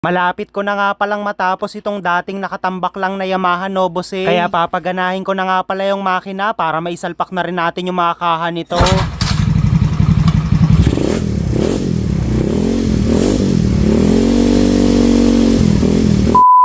Malapit ko na nga palang matapos itong dating nakatambak lang na Yamaha Novosay. Kaya papaganahin ko na nga pala yung makina para maisalpak na rin natin yung mga kaha nito.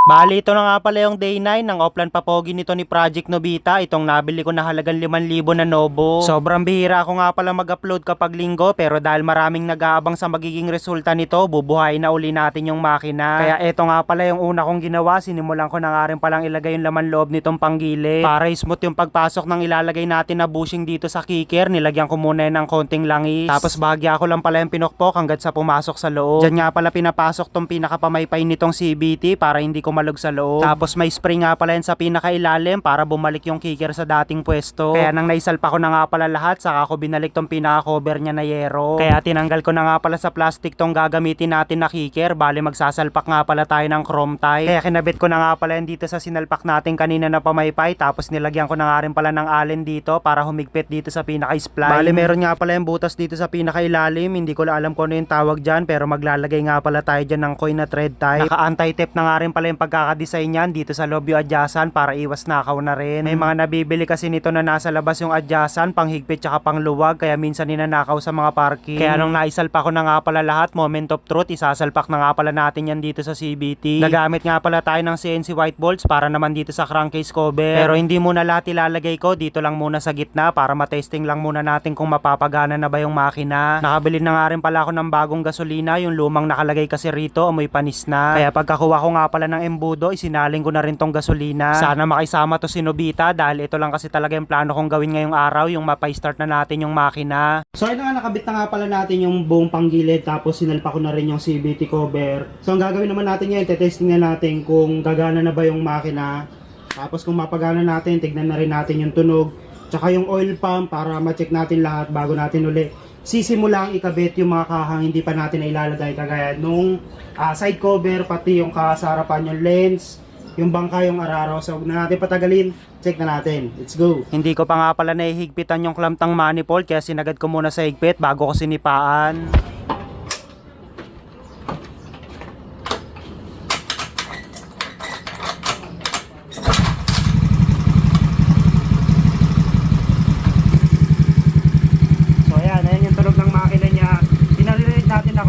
Bali, ito na nga pala yung day 9 ng offline papogi nito ni Project Nobita. Itong nabili ko na halagang 5,000 na Nobo. Sobrang bihira ako nga pala mag-upload kapag linggo pero dahil maraming nag-aabang sa magiging resulta nito, bubuhayin na uli natin yung makina. Kaya ito nga pala yung una kong ginawa. Sinimulan ko na nga rin palang ilagay yung laman loob nitong panggili. Para smooth yung pagpasok ng ilalagay natin na bushing dito sa kicker. Nilagyan ko muna ng konting langis. Tapos bahagya ko lang pala yung pinokpok hanggat sa pumasok sa loob. Diyan nga pala pinapasok tong pinakapamaypay nitong CBT para hindi ko malog sa loob. Tapos may spray nga pala yan sa pinakailalim para bumalik yung kicker sa dating pwesto. Kaya nang naisalpa ko na nga pala lahat, saka ko binalik tong pinaka-cover niya na yero. Kaya tinanggal ko na nga pala sa plastic tong gagamitin natin na kicker. Bali magsasalpak nga pala tayo ng chrome tie. Kaya kinabit ko na nga pala yan dito sa sinalpak natin kanina na pamaypay. Tapos nilagyan ko na nga rin pala ng allen dito para humigpit dito sa pinaka-spline. Bali meron nga pala yung butas dito sa pinakailalim. Hindi ko alam kung ano yung tawag dyan pero maglalagay nga pala tayo dyan ng coin na thread tie. Naka-anti-tip na nga rin pala yung pagkakadesign niyan dito sa loob yung adyasan para iwas nakaw na rin. May mga nabibili kasi nito na nasa labas yung adyasan, panghigpit tsaka pangluwag kaya minsan ninanakaw sa mga parking. Kaya nung naisalpa ko na nga pala lahat, moment of truth, isasalpak na nga pala natin yan dito sa CBT. Nagamit nga pala tayo ng CNC white bolts para naman dito sa crankcase cover. Pero hindi muna lahat ilalagay ko, dito lang muna sa gitna para matesting lang muna natin kung mapapagana na ba yung makina. Nakabili na nga rin pala ako ng bagong gasolina, yung lumang nakalagay kasi rito, amoy panis na. Kaya pagkakuha ko nga pala ng embudo, isinaling ko na rin tong gasolina. Sana makisama to si Nobita dahil ito lang kasi talaga yung plano kong gawin ngayong araw, yung mapay-start na natin yung makina. So ayun na nga, nakabit na nga pala natin yung buong panggilid tapos sinalpa ko na rin yung CVT cover. So ang gagawin naman natin ngayon, tetesting na natin kung gagana na ba yung makina. Tapos kung mapagana natin, tignan na rin natin yung tunog. Tsaka yung oil pump para ma-check natin lahat bago natin uli sisimulang ikabit yung mga kahang hindi pa natin na ilalagay kagaya nung ah, side cover pati yung kasarapan yung lens yung bangka yung araraw so na natin patagalin. Check na natin. Let's go. Hindi ko pa nga pala nahihigpitan yung klamtang manifold kaya sinagad ko muna sa higpit bago ko sinipaan So ayan, ayan yung tunog ng makina niya. Pinarelate natin na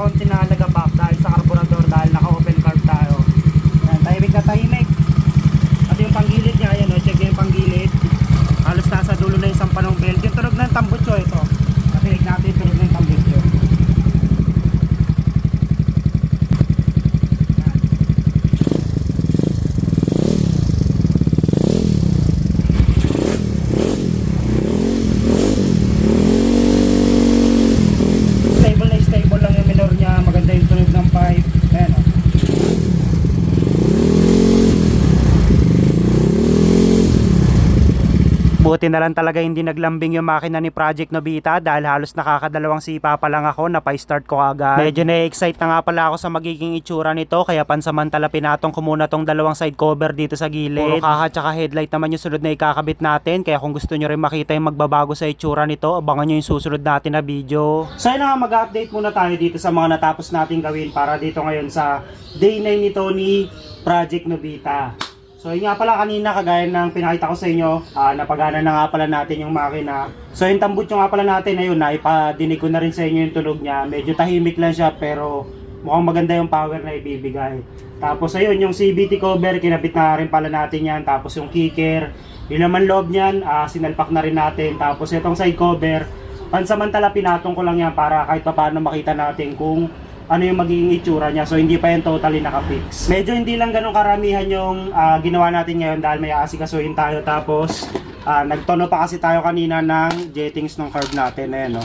konti na nagapak dahil sa carburetor dahil naka-open carb tayo. Ayan, tahimik na tahimik. At yung panggilid niya, ayan o, check yung panggilid. Halos nasa dulo na yung sampanong belt. Yung tunog ng tambutso ito. Patinig natin yung tunog ng tambutso. Ayan. stable na stable lang yung minor niya maganda yung tunog ng pipe ayan o Buti na lang talaga hindi naglambing yung makina ni Project Nobita dahil halos nakakadalawang sipa pa lang ako na pa-start ko agad. Medyo na-excite na nga pala ako sa magiging itsura nito kaya pansamantala pinatong ko muna tong dalawang side cover dito sa gilid. Puro kaha tsaka headlight naman yung sunod na ikakabit natin kaya kung gusto nyo rin makita yung magbabago sa itsura nito, abangan nyo yung susunod natin na video. So yun nga, mag-update muna tayo dito sa mga natapos nating gawin para dito ngayon sa day 9 nito ni Project Nobita. So yun nga pala kanina kagaya ng pinakita ko sa inyo, ah, napagana na nga pala natin yung makina. So yung tambutso nga pala natin ayun na ipadinig ko na rin sa inyo yung tunog niya. Medyo tahimik lang siya pero mukhang maganda yung power na ibibigay. Tapos ayun yung CVT cover kinabit na rin pala natin yan. Tapos yung kicker, yun naman loob niyan, ah, sinalpak na rin natin. Tapos itong side cover, pansamantala pinatong ko lang yan para kahit pa paano makita natin kung ano yung magiging itsura niya. So hindi pa yan totally nakapix. Medyo hindi lang ganun karamihan yung ah, ginawa natin ngayon dahil may aasikasuhin tayo. Tapos ah, nagtono pa kasi tayo kanina ng jettings ng carb natin. Ayan, no?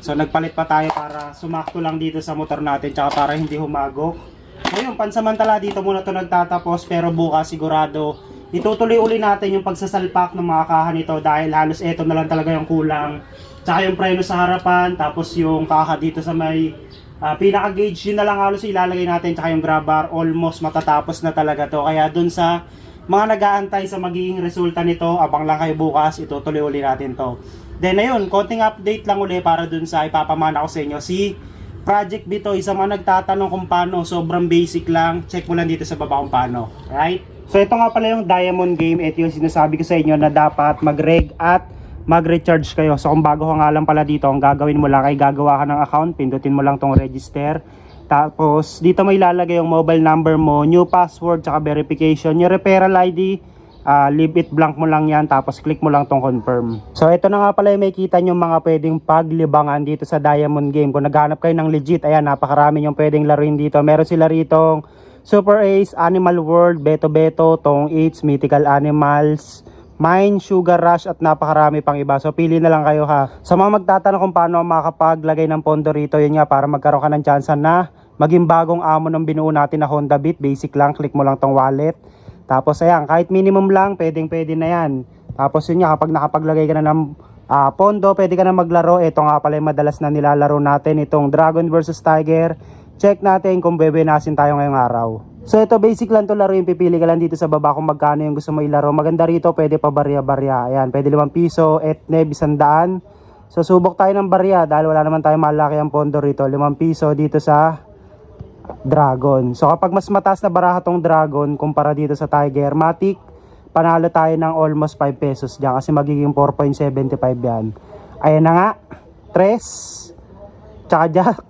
So nagpalit pa tayo para sumakto lang dito sa motor natin tsaka para hindi humagok. Ngayon, pansamantala dito muna to nagtatapos pero bukas sigurado itutuloy uli natin yung pagsasalpak ng mga kaha nito dahil halos eto na lang talaga yung kulang. Tsaka yung preno sa harapan, tapos yung kaha dito sa may ah, pinaka-gauge, yun na lang halos ilalagay natin, tsaka yung grab bar, almost matatapos na talaga to. Kaya dun sa mga nag-aantay sa magiging resulta nito, abang lang kayo bukas, itutuloy uli natin to. Then ayun, konting update lang uli para dun sa ipapamana ko sa inyo si Project Bitoy, sa mga nagtatanong kung paano, sobrang basic lang. Check mo lang dito sa baba kung paano. Right? So ito nga pala yung Diamond Game. Ito yung sinasabi ko sa inyo na dapat mag-reg at mag-recharge kayo. So kung bago ka nga lang pala dito, ang gagawin mo lang ay gagawa ka ng account. Pindutin mo lang tong register. Tapos dito may ilalagay yung mobile number mo, new password, tsaka verification. Yung referral ID, ah, leave it blank mo lang yan tapos click mo lang tong confirm. So ito na nga pala yung may kita nyo mga pwedeng paglibangan dito sa Diamond Game. Kung naghanap kayo ng legit, ayan napakarami yung pwedeng laruin dito. Meron sila ritong Super Ace, Animal World, Beto Beto, Tong Eats, Mythical Animals, Mine, Sugar Rush at napakarami pang iba. So pili na lang kayo ha. Sa mga magtatanong kung paano makapaglagay ng pondo rito, yun nga para magkaroon ka ng chance na maging bagong amo ng binuo natin na Honda Beat. Basic lang, click mo lang tong wallet. Tapos ayan, kahit minimum lang, pwedeng pwede na yan. Tapos yun nga, kapag nakapaglagay ka na ng ah, pondo, pwede ka na maglaro. Ito nga pala yung madalas na nilalaro natin, itong Dragon versus Tiger. Check natin kung bebenasin tayo ngayong araw. So ito basic lang to laro yung pipili ka lang dito sa baba kung magkano yung gusto mo ilaro. Maganda rito, pwede pa barya-barya. Ayan, pwede 5 piso, etne, bisandaan. So subok tayo ng barya dahil wala naman tayong malaki ang pondo rito. 5 piso dito sa Dragon. So kapag mas mataas na baraha tong Dragon kumpara dito sa Tiger, Matic, panalo tayo ng almost 5 pesos dyan kasi magiging 4.75 yan. Ayan na nga, Tres, tsaka Jack.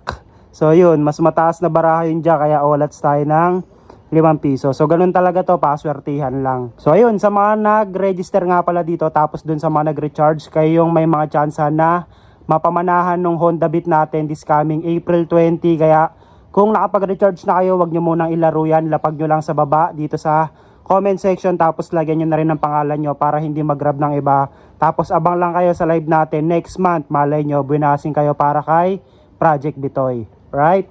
So yun, mas mataas na baraha yung Jack kaya olats tayo ng 5 piso. So ganun talaga to, paswertihan lang. So ayun, sa mga nag-register nga pala dito tapos dun sa mga nag-recharge, kayo yung may mga chance na mapamanahan ng Honda Beat natin this coming April 20. Kaya kung nakapag-recharge na kayo, wag nyo munang ilaro yan. Lapag nyo lang sa baba dito sa comment section tapos lagyan nyo na rin ang pangalan nyo para hindi mag-grab ng iba. Tapos abang lang kayo sa live natin next month. Malay nyo, buwinasin kayo para kay Project Bitoy. Right?